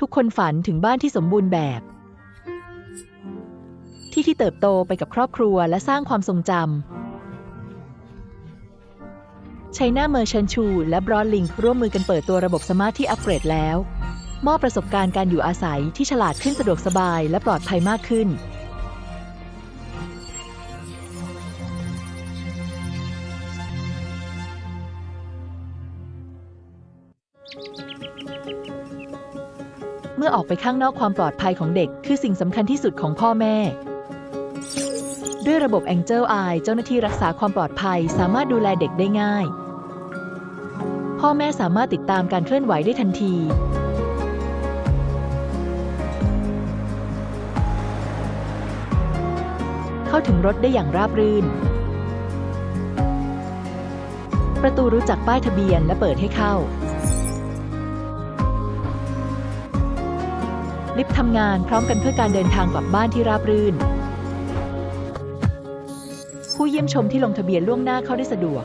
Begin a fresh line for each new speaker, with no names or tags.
ทุกคนฝันถึงบ้านที่สมบูรณ์แบบ ที่ที่เติบโตไปกับครอบครัวและสร้างความทรงจำชัยนาเมอร์ชันชู และบรอนลิงร่วมมือกันเปิดตัวระบบสมาร์ทที่อัปเกรดแล้ว มอบประสบการณ์การอยู่อาศัยที่ฉลาดขึ้นสะดวกสบายและปลอดภัยมากขึ้น เมื่อออกไปข้างนอกความปลอดภัยของเด็ก คือสิ่งสำคัญที่สุดของพ่อแม่ ด้วยระบบ Angel Eye เจ้าหน้าที่รักษาความปลอดภัย สามารถดูแลเด็กได้ง่าย พ่อแม่สามารถติดตามการเคลื่อนไหวได้ทันทีเข้าถึงรถได้อย่างราบรื่น ประตูรู้จักป้ายทะเบียนและเปิดให้เข้า ลิฟต์ทำงานพร้อมกันเพื่อการเดินทางกลับบ้านที่ราบรื่น ผู้เยี่ยมชมที่ลงทะเบียนล่วงหน้าเข้าได้สะดวก